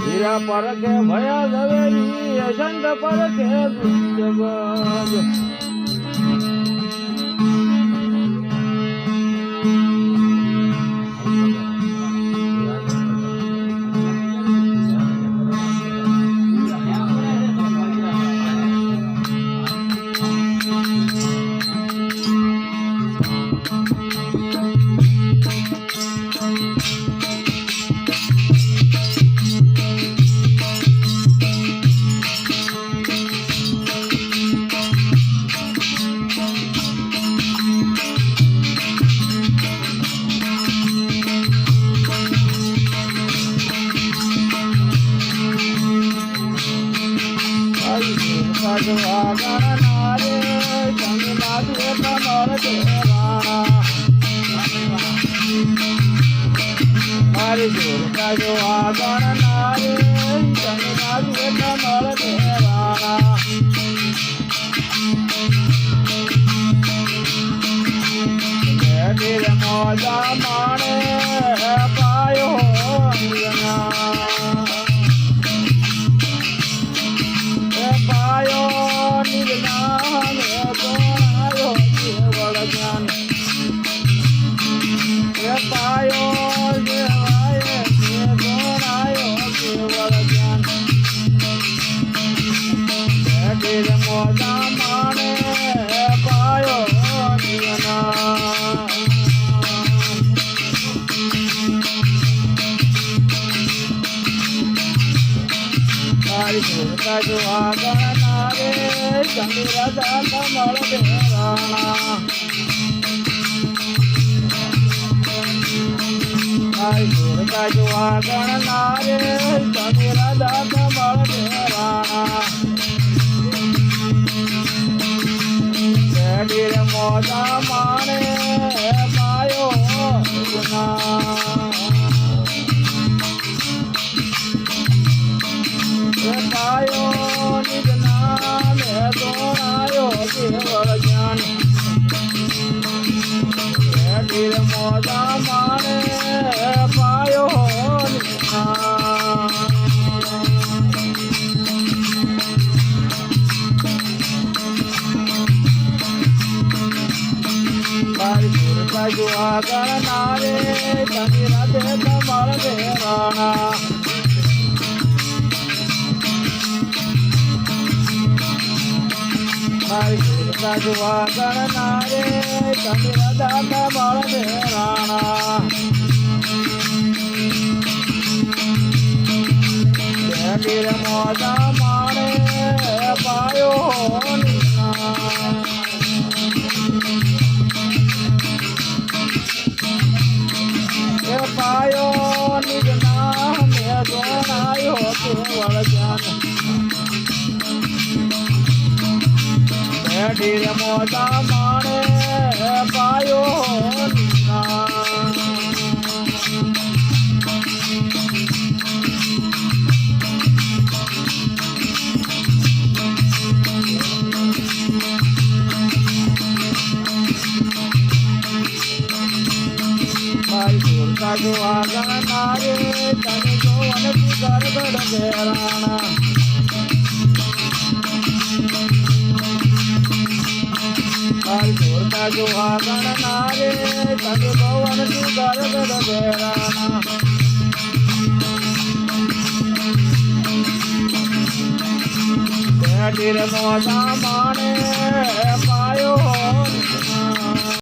હીરા પરખે ભયા ઝવેરી અસંત પરખે જગત કાઢો આગળ નારે તમે લાગે તમાર દેવાણા મારી જોર કાઢો આગળ નારે તમે લાગે તમાર દેવાણા મોજા માણે ડીર મોજા માણે પાયો નિર્ના તારી સુરતા જો આગળ નારે ચંદ્ર દાત મળ દેવાણા Lord of સુરતા જો આગળ નારે તની રાતે તમાર દેવાણા મારી સુરતા જો આગળ નારે તની રાધા તમાર દેવાણા શરીર મોજા માણે પાયો નિના ઢીર મોટા માણે પાયો આગળ નારે તને જોવન ગરબડ ઘેરાણા જો આગણ નારે તને ભવન સુગર બેરાના બેટીર મોટા માણે પાયો